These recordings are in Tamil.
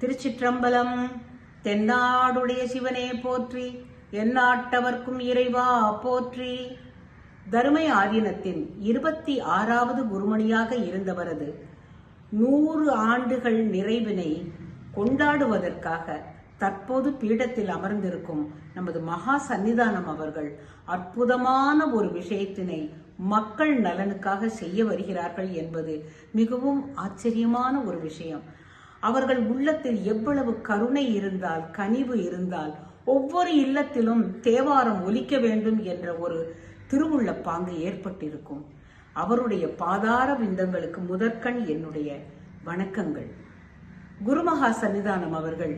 திருச்சிற்றம்பலம். தென்னாடுடைய சிவனே போற்றி எந்நாட்டவர்க்கும் இறைவா போற்றி. தருமை ஆதீனத்தின் இருபத்தி ஆறாவது குருமணியாக இருந்தவரது நூறு ஆண்டுகள் நிறைவினை கொண்டாடுவதற்காக தற்போது பீடத்தில் அமர்ந்திருக்கும் நமது மகா சன்னிதானம் அவர்கள் அற்புதமான ஒரு விஷயத்தினை மக்கள் நலனுக்காக செய்ய வருகிறார்கள் என்பது மிகவும் ஆச்சரியமான ஒரு விஷயம். அவர்கள் உள்ளத்தில் எவ்வளவு கருணை இருந்தால் கனிவு இருந்தால் ஒவ்வொரு இல்லத்திலும் தேவாரம் ஒலிக்க வேண்டும் என்ற ஒரு திருவுள்ள பாங்கு ஏற்பட்டிருக்கும். அவருடைய பாதார விந்தங்களுக்கு முதற்கண் என்னுடைய வணக்கங்கள். குருமகா சன்னிதானம் அவர்கள்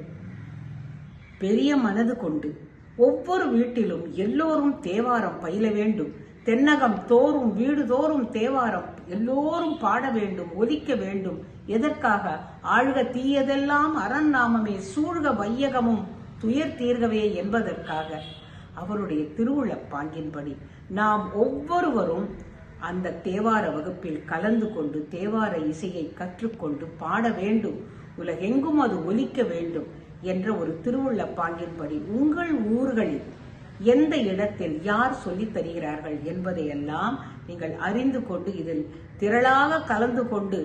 பெரிய மனது கொண்டு ஒவ்வொரு வீட்டிலும் எல்லோரும் தேவாரம் பயில வேண்டும். தென்னகம் தோறும் வீடு தோறும் தேவாரம். எல்லோரும் பாட வேண்டும் ஒலிக்க வேண்டும். எதற்காக? ஆழ்க தீயதெல்லாம் அரண் நாமமே சூழ்க வையகமும் துயர் தீர்கவே என்பதற்காக. அவருடைய திருவுள்ள பாங்கின்படி நாம் ஒவ்வொருவரும் அந்த தேவார வகுப்பில் கலந்து கொண்டு தேவார இசையை கற்றுக்கொண்டு பாட வேண்டும். உலகெங்கும் அது ஒலிக்க வேண்டும் என்ற ஒரு திருவுள்ள பாங்கின்படி உங்கள் ஊர்களில் எந்த இடத்தில் யார் சொல்லி தருகிறார்கள் என்பதையெல்லாம் நீங்கள் அறிந்து கொண்டு இதில் திரளாக கலந்து கொண்டு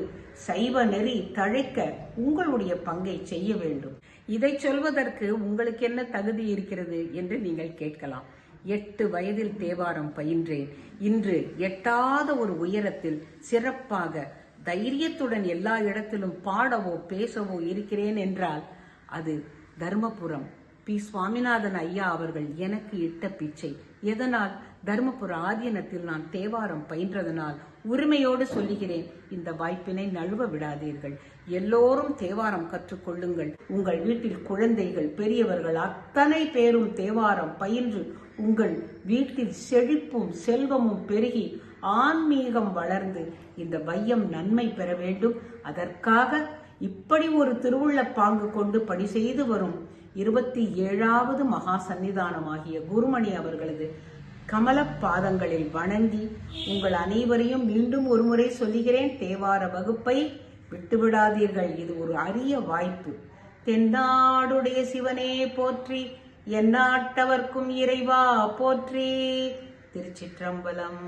சைவ நெறி தழைக்க உங்களுடைய பங்கை செய்ய வேண்டும். இதை சொல்வதற்கு உங்களுக்கு என்ன தகுதி இருக்கிறது என்று நீங்கள் கேட்கலாம். எட்டு வயதில் தேவாரம் பயின்றேன். இன்று எட்டாத ஒரு உயரத்தில் சிறப்பாக தைரியத்துடன் எல்லா இடத்திலும் பாடவோ பேசவோ இருக்கிறேன் என்றால் அது தர்மபுரம். பி. சுவாமிநாதன் ஐயா அவர்கள் எனக்கு இட்ட பிச்சை. எதனால்? தர்மபுர ஆதீனத்தில் நான் தேவாரம் பயின்றதனால் உரிமையோடு சொல்லுகிறேன். இந்த வாய்ப்பினை நழுவ விடாதீர்கள். எல்லோரும் தேவாரம் கற்றுக்கொள்ளுங்கள் உங்கள் வீட்டில் குழந்தைகள் பெரியவர்கள் அத்தனை பேரும் தேவாரம் பயின்று உங்கள் வீட்டில் செழிப்பும் செல்வமும் பெருகி ஆன்மீகம் வளர்ந்து இந்த வையம் நன்மை பெற வேண்டும். அதற்காக இப்படி ஒரு திருவுள்ள பாங்கு கொண்டு பணி செய்து வரும் இருபத்தி ஏழாவது மகா சன்னிதானமாகிய குருமணி அவர்களது கமல பாதங்களில் வணங்கி உங்கள் அனைவரையும் மீண்டும் ஒருமுறை சொல்லுகிறேன் தேவார வகுப்பை விட்டுவிடாதீர்கள். இது ஒரு அரிய வாய்ப்பு. தென்னாடுடைய சிவனே போற்றி. எந்நாட்டவர்க்கும் இறைவா போற்றி. திருச்சிற்றம்பலம்.